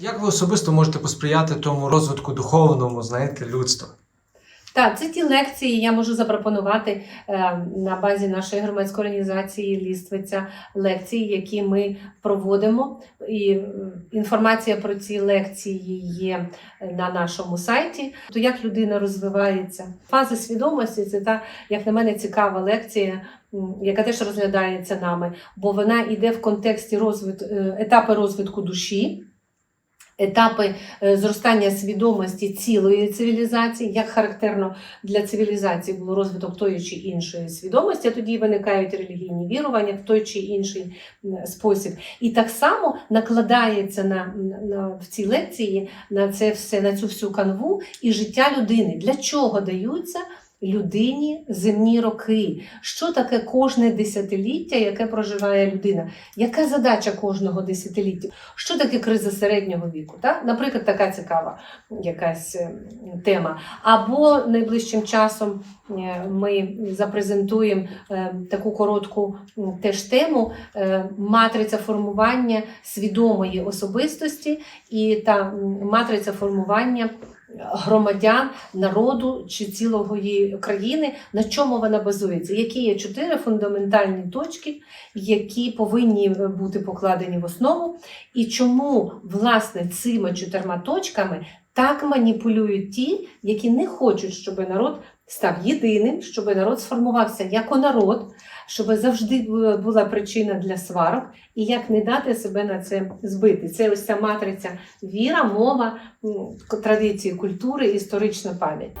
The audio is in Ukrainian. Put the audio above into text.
Як ви особисто можете посприяти тому розвитку духовному, знаєте, людства? Так, це ті лекції я можу запропонувати е, на базі нашої громадської організації Ліствиця лекції, які ми проводимо. І е, інформація про ці лекції є на нашому сайті. То як людина розвивається? Фази свідомості це та, як на мене, цікава лекція. Яка теж розглядається нами, бо вона йде в контексті розвит... е, етапи розвитку душі, етапи е, зростання свідомості цілої цивілізації, як характерно для цивілізації було розвиток тої чи іншої свідомості, а тоді виникають релігійні вірування в той чи інший спосіб. І так само накладається на, на в цій лекції на це все, на цю всю канву і життя людини. Для чого даються? Людині земні роки, що таке кожне десятиліття, яке проживає людина? Яка задача кожного десятиліття? Що таке криза середнього віку? Так? Наприклад, така цікава якась е, тема. Або найближчим часом е, ми запрезентуємо е, таку коротку теж тему е, матриця формування свідомої особистості і та матриця формування. Громадян, народу чи цілої країни, на чому вона базується? Які є чотири фундаментальні точки, які повинні бути покладені в основу, і чому власне цими чотирма точками так маніпулюють ті, які не хочуть, щоб народ став єдиним, щоб народ сформувався як народ, щоб завжди була причина для сварок, і як не дати себе на це збити. Це ось ця матриця віра, мова, традиції, культури, історична пам'ять.